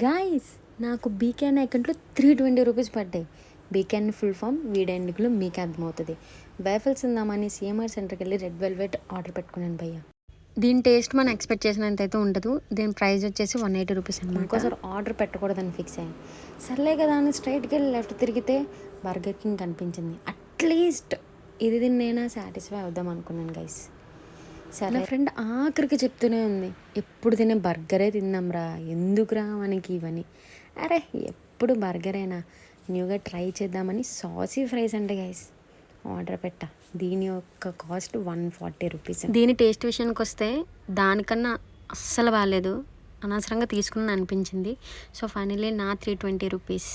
Guys నాకు బీకేన్ అకౌంట్లో three twenty rupees పడ్డాయి. బీకేన్ ఫుల్ ఫామ్ వీడెందుకులో మీకు అర్థమవుతుంది. వేఫల్స్ ఉందామని సిఎంఆర్ సెంటర్కి వెళ్ళి రెడ్ వెల్వెట్ ఆర్డర్ పెట్టుకున్నాను భయ్య. దీని టేస్ట్ మనం ఎక్స్పెక్ట్ చేసినంత అయితే ఉండదు. దీని ప్రైస్ వచ్చేసి వన్ ఎయిటీ రూపీస్ అండి ఇంకోసారి ఆర్డర్ పెట్టకూడదని ఫిక్స్ అయ్యాను సర్లే కదా అని స్ట్రైట్కి వెళ్ళి లెఫ్ట్ తిరిగితే బర్గర్ కింగ్ కనిపించింది. అట్లీస్ట్ ఇది నేను సాటిస్ఫై అవుదాం అనుకున్నాను గైస్ సరే. నా ఫ్రెండ్ ఆఖరికి చెప్తూనే ఉంది ఎప్పుడు తినే బర్గరే తిందాంరా ఎందుకురా మనకి ఇవని? అరే ఎప్పుడు బర్గరేనా? న్యూగా ట్రై చేద్దామని సాసీ ఫ్రైస్ అంటే గైస్ ఆర్డర్ పెట్టా. దీని యొక్క కాస్ట్ వన్ ఫార్టీ రూపీస్. దీని టేస్ట్ విషయానికి వస్తే దానికన్నా అస్సలు బాగాలేదు అనవసరంగా తీసుకుని అనిపించింది సో ఫైనల్లీ నా త్రీ ట్వంటీ రూపీస్.